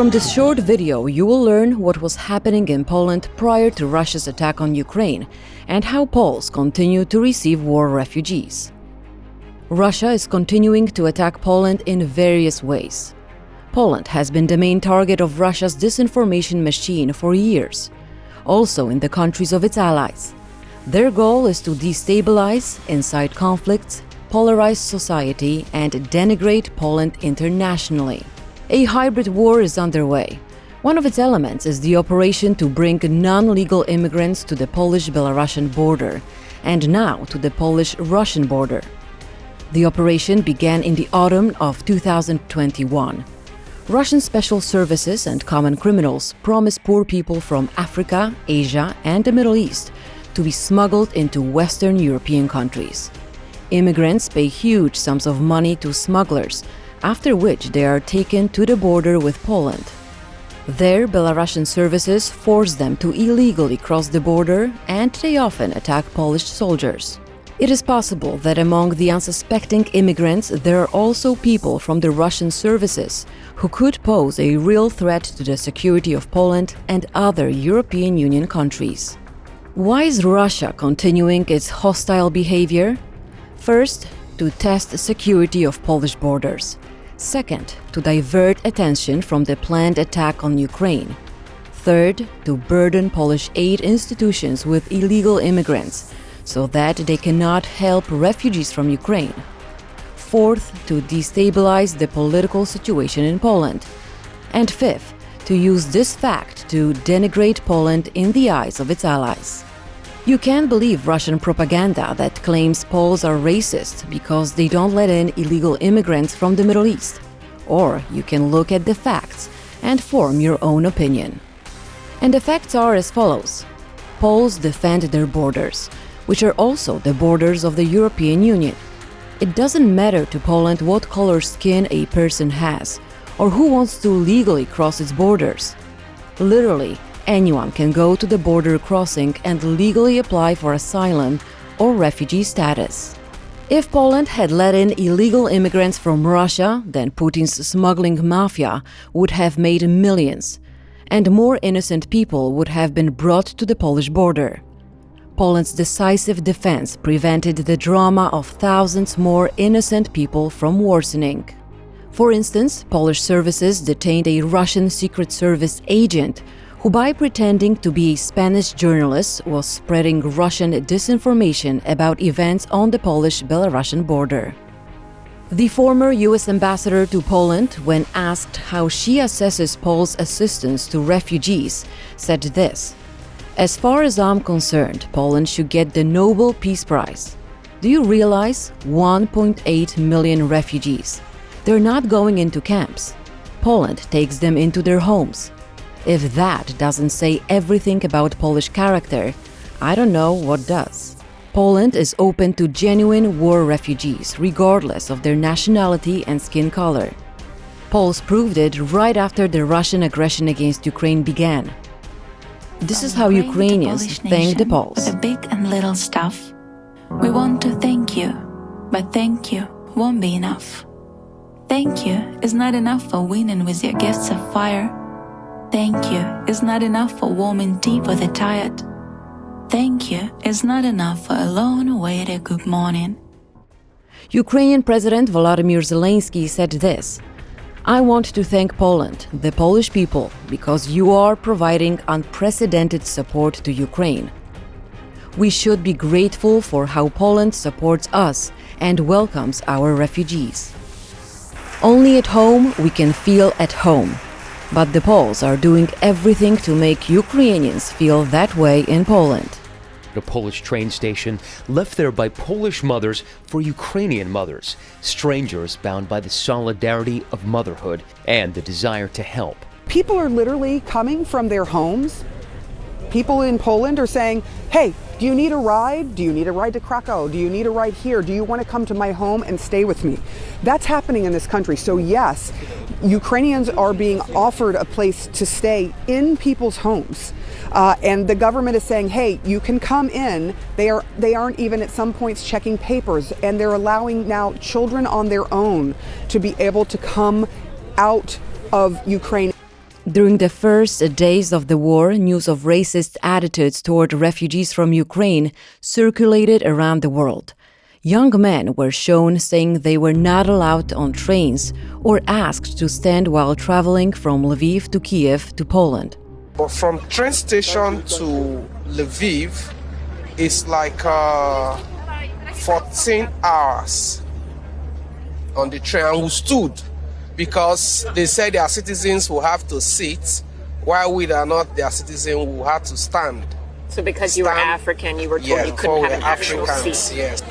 From this short video, you will learn what was happening in Poland prior to Russia's attack on Ukraine and how Poles continue to receive war refugees. Russia is continuing to attack Poland in various ways. Poland has been the main target of Russia's disinformation machine for years, also in the countries of its allies. Their goal is to destabilize, incite conflicts, polarize society, and denigrate Poland internationally. A hybrid war is underway. One of its elements is the operation to bring non legal immigrants to the Polish Belarusian border, and now to the Polish Russian border. The operation began in the autumn of 2021. Russian special services and common criminals promise poor people from Africa, Asia, and the Middle East to be smuggled into Western European countries. Immigrants pay huge sums of money to smugglers, after which they are taken to the border with Poland. There, Belarusian services force them to illegally cross the border and they often attack Polish soldiers. It is possible that among the unsuspecting immigrants there are also people from the Russian services who could pose a real threat to the security of Poland and other European Union countries. Why is Russia continuing its hostile behavior? First, to test the security of Polish borders. Second, to divert attention from the planned attack on Ukraine. Third, to burden Polish aid institutions with illegal immigrants so that they cannot help refugees from Ukraine. Fourth, to destabilize the political situation in Poland. And fifth, to use this fact to denigrate Poland in the eyes of its allies. You can't believe Russian propaganda that claims Poles are racist because they don't let in illegal immigrants from the Middle East. Or you can look at the facts and form your own opinion. And the facts are as follows Poles defend their borders, which are also the borders of the European Union. It doesn't matter to Poland what color skin a person has or who wants to legally cross its borders. Literally, anyone can go to the border crossing and legally apply for asylum or refugee status. If Poland had let in illegal immigrants from Russia, then Putin's smuggling mafia would have made millions, and more innocent people would have been brought to the Polish border. Poland's decisive defense prevented the drama of thousands more innocent people from worsening. For instance, Polish services detained a Russian Secret Service agent who, by pretending to be a Spanish journalist, was spreading Russian disinformation about events on the Polish Belarusian border. The former US ambassador to Poland, when asked how she assesses Poland's assistance to refugees, said this as far as I'm concerned, Poland should get the Nobel Peace Prize. Do you realize 1.8 million refugees? They're not going into camps. Poland takes them into their homes. If that doesn't say everything about Polish character, I don't know what does. Poland is open to genuine war refugees, regardless of their nationality and skin color. Poles proved it right after the Russian aggression against Ukraine began. This is how Ukrainians thank the Poles. The big and little stuff. We want to thank you, but thank you won't be enough. Thank you is not enough for winning with your gifts of fire. Thank you is not enough for warming tea for the tired. Thank you is not enough for a long awaited good morning. Ukrainian President Volodymyr Zelensky said this I want to thank Poland, the Polish people, because you are providing unprecedented support to Ukraine. We should be grateful for how Poland supports us and welcomes our refugees. Only at home we can feel at home. But the Poles are doing everything to make Ukrainians feel that way in Poland. A Polish train station left there by Polish mothers for Ukrainian mothers, strangers bound by the solidarity of motherhood and the desire to help. People are literally coming from their homes. People in Poland are saying, hey, do you need a ride? Do you need a ride to Krakow? Do you need a ride here? Do you want to come to my home and stay with me? That's happening in this country. So, yes, Ukrainians are being offered a place to stay in people's homes. Uh, and the government is saying, hey, you can come in. They, are, they aren't even at some points checking papers, and they're allowing now children on their own to be able to come out of Ukraine. During the first days of the war, news of racist attitudes toward refugees from Ukraine circulated around the world. Young men were shown saying they were not allowed on trains or asked to stand while traveling from Lviv to Kiev to Poland. But from train station to Lviv, it's like uh, 14 hours on the train. And we stood because they said their citizens will have to sit, while we are not their citizens, we will have to stand. So because you were African, you were told Yeah, you couldn't have were an actual Africans, seat. yes.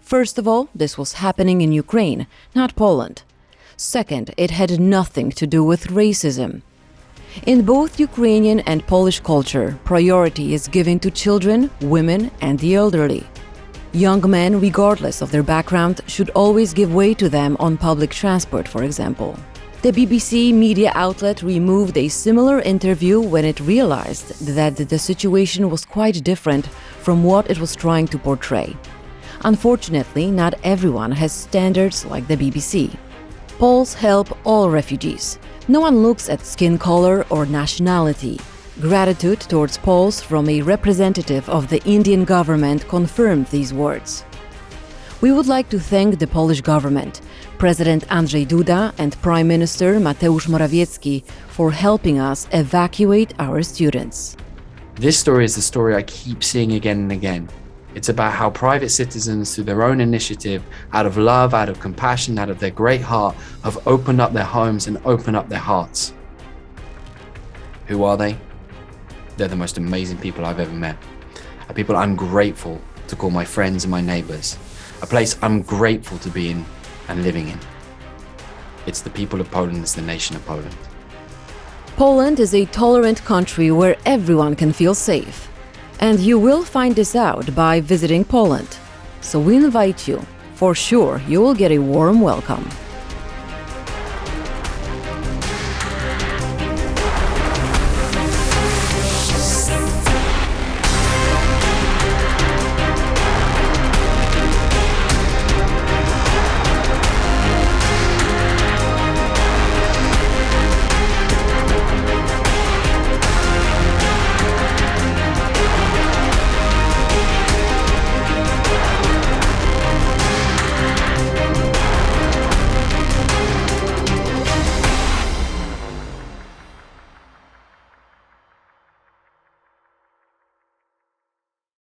First of all, this was happening in Ukraine, not Poland. Second, it had nothing to do with racism. In both Ukrainian and Polish culture, priority is given to children, women, and the elderly. Young men, regardless of their background, should always give way to them on public transport, for example. The BBC media outlet removed a similar interview when it realized that the situation was quite different from what it was trying to portray. Unfortunately, not everyone has standards like the BBC. Poles help all refugees. No one looks at skin color or nationality. Gratitude towards Poles from a representative of the Indian government confirmed these words. We would like to thank the Polish government, President Andrzej Duda and Prime Minister Mateusz Morawiecki for helping us evacuate our students. This story is the story I keep seeing again and again. It's about how private citizens, through their own initiative, out of love, out of compassion, out of their great heart, have opened up their homes and opened up their hearts. Who are they? They're the most amazing people I've ever met. A people I'm grateful to call my friends and my neighbors. A place I'm grateful to be in and living in. It's the people of Poland, it's the nation of Poland. Poland is a tolerant country where everyone can feel safe. And you will find this out by visiting Poland. So we invite you. For sure, you will get a warm welcome.